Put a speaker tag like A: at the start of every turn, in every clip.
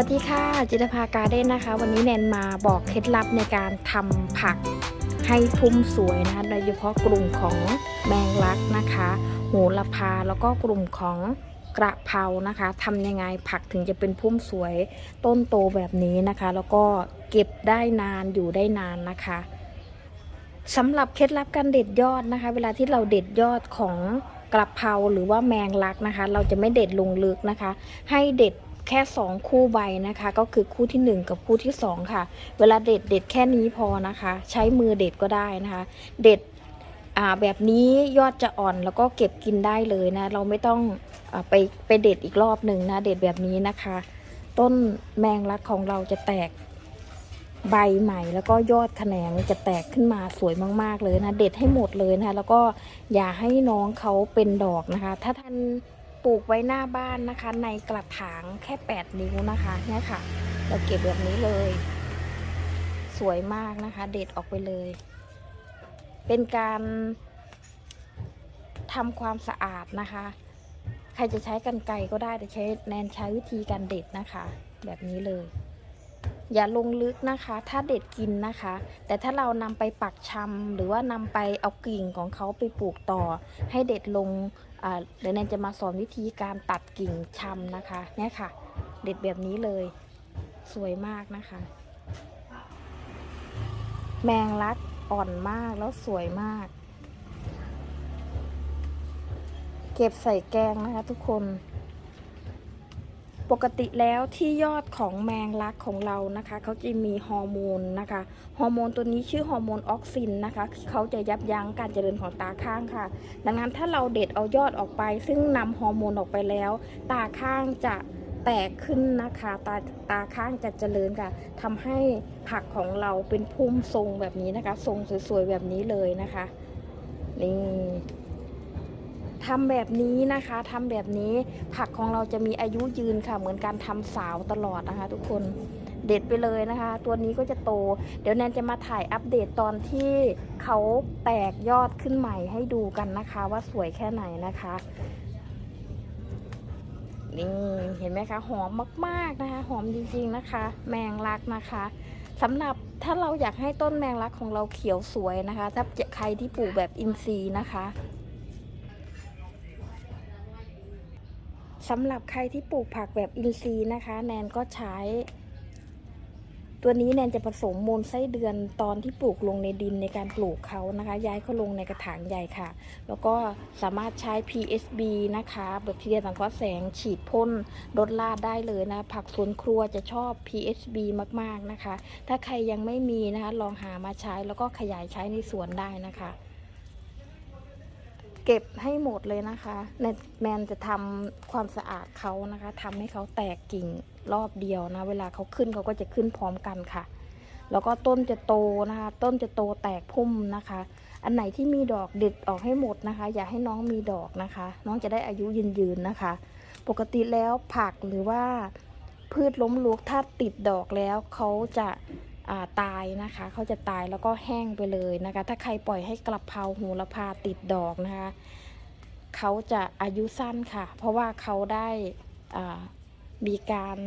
A: วัสดีค่ะ จิตภาการ์เด้นนะคะ วันนี้แนนมาบอกเคล็ดลับในการทำผักให้พุ่มสวยนะคะโดยเฉพาะกลุ่มของแมงลักนะคะโหระพาแล้วก็กลุ่มของกระเพรานะคะทำยังไงผักถึงจะเป็นพุ่มสวยต้นโตแบบนี้นะคะ แล้วก็เก็บได้นานอยู่ได้นานนะคะสำหรับเคล็ดลับการเด็ดยอดนะคะ เวลาที่เราเด็ดยอดของกระเพราหรือว่าแมงลักนะคะ เราจะไม่เด็ดลงลึกนะคะ ให้เด็ด แค่ 2 คู่ใบนะคะ ก็คือคู่ทีหนึ่1 กับคู่ที่ 2 ค่ะ เวลาเด็ดเด็ดแค่นี้พอนะคะ ใช้มือเด็ดก็ได้นะคะ เด็ดอ่าแบบนี้ยอดจะอ่อนแล้วก็เก็บกินได้เลยนะ เราไม่ต้องอาไปไปเด็ดอีกรอบหนึ่งนะเด็ดแบบนี้นะคะ ต้นแมงลักของเราจะแตกใบใหม่แล้วก็ยอดแขนงจะแตกขึ้นมาสวยมาก ๆ เลยนะ เด็ดให้หมดเลยนะ แล้วก็อย่าให้น้องเขาเป็นดอกนะคะ ถ้าท่าน ปลูกไว้หน้าบ้านนะคะ ในกระถางแค่ 8 นิ้วนะคะเนี่ยค่ะ เราเก็บแบบนี้เลย สวยมากนะคะ เด็ดออกไปเลย เป็นการทำความสะอาดนะคะ ใครจะใช้กันไก่ก็ได้แต่ใช้แนนใช้วิธีการเด็ดนะคะ แบบนี้เลย อย่าลงลึกนะคะ ถ้าเด็ดกินนะคะ แต่ถ้าเรานำไปปักชำหรือว่านำไปเอากิ่งของเขาไปปลูกต่อ ให้เด็ดลงเดี๋ยวแนนจะมาสอนวิธีการตัดกิ่งชำนะคะเนี่ยค่ะ เด็ดแบบนี้เลย สวยมากนะคะ แมงลักอ่อนมากแล้วสวยมาก เก็บใส่แกงนะคะทุกคน ปกติแล้วที่ยอดของแมงลักของเรานะคะเขาจะมีฮอร์โมนนะคะฮอร์โมนตัวนี้ชื่อฮอร์โมนออกซินนะคะเขาจะยับยั้งการเจริญของตาข้างค่ะ ดังนั้นถ้าเราเด็ดเอายอดออกไป ซึ่งนำฮอร์โมนออกไปแล้ว ตาข้างจะแตกขึ้นนะคะตาตาข้างจะเจริญค่ะทำให้ผักของเราเป็นพุ่มทรงแบบนี้นะคะ ทรงสวยๆแบบนี้เลยนะคะ นี่ ทำแบบนี้นะคะทำแบบนี้ผักของเราจะมีอายุยืนค่ะ เหมือนการทำสาวตลอดนะคะ ทุกคนเด็ดไปเลยนะคะ ตัวนี้ก็จะโต เดี๋ยวแนนจะมาถ่ายอัปเดตตอนที่เขาแตกยอดขึ้นใหม่ให้ดูกันนะคะ ว่าสวยแค่ไหนนะคะนี่เห็นไหมคะหอมมากๆนะคะ หอมจริงๆนะคะ แมงลักนะคะสำหรับถ้าเราอยากให้ต้นแมงลักของเราเขียวสวยนะคะ ถ้าใครที่ปลูกแบบอินทรีย์นะคะ สำหรับใครที่ปลูกผักแบบอินทรีย์นะคะ แนนก็ใช้ ตัวนี้แนนจะผสมมูลไส้เดือนตอนที่ปลูกลงในดินในการปลูกเขานะคะ ย้ายเขาลงในกระถางใหญ่ค่ะ แล้วก็สามารถใช้ PSB นะคะแบคทีเรียสังเคราะห์แสงฉีดพ่นลดลาดได้เลยนะ ผักสวนครัวจะชอบ PSB มากๆนะคะ ถ้าใครยังไม่มีนะคะ ลองหามาใช้แล้วก็ขยายใช้ในสวนได้นะคะ เก็บให้หมดเลยนะคะแนนแนนจะทำความสะอาดเขานะคะทำให้เขาแตกกิ่งรอบเดียวนะ เวลาเขาขึ้นเขาก็จะขึ้นพร้อมกันค่ะ แล้วก็ต้นจะโตนะคะ ต้นจะโตแตกพุ่มนะคะ อันไหนที่มีดอกเด็ดออกให้หมดนะคะ อย่าให้น้องมีดอกนะคะ น้องจะได้อายุยืนยืนนะคะ ปกติแล้วผักหรือว่าพืชล้มลุกถ้าติดดอกแล้วเขาจะ ตายนะคะ เขาจะตายแล้วก็แห้งไปเลยนะคะ ถ้าใครปล่อยให้กระเพราหูระพาติดดอกนะคะ เขาจะอายุสั้นค่ะ เพราะว่าเขาได้อ่ามีการ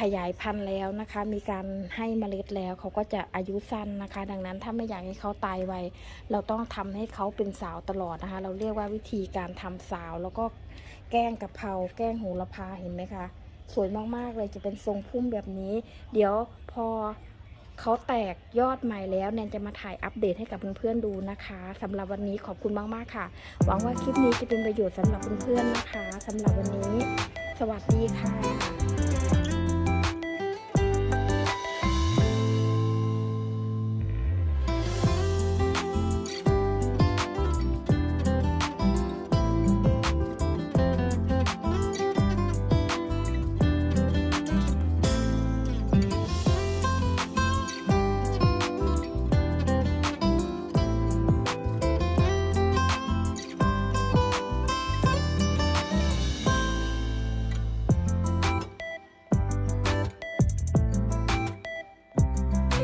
A: ขยายพันธุ์แล้วนะคะ มีการให้เมล็ดแล้วเขาก็จะอายุสั้นนะคะ ดังนั้นถ้าไม่อยากให้เขาตายไว เราต้องทำให้เขาเป็นสาวตลอดนะคะ เราเรียกว่าวิธีการทำสาว แล้วก็แกล้งกะเพราแกล้งโหระพาเห็นไหมคะ สวยมากๆเลยจะเป็นทรงพุ่มแบบนี้ เดี๋ยวพอ เขาแตกยอดใหม่แล้วแนนจะมาถ่ายอัปเดตให้กับเพื่อนๆดูนะคะสำหรับวันนี้ขอบคุณมากๆค่ะ หวังว่าคลิปนี้จะเป็นประโยชน์สำหรับเพื่อนๆนะคะสำหรับวันนี้ สวัสดีค่ะ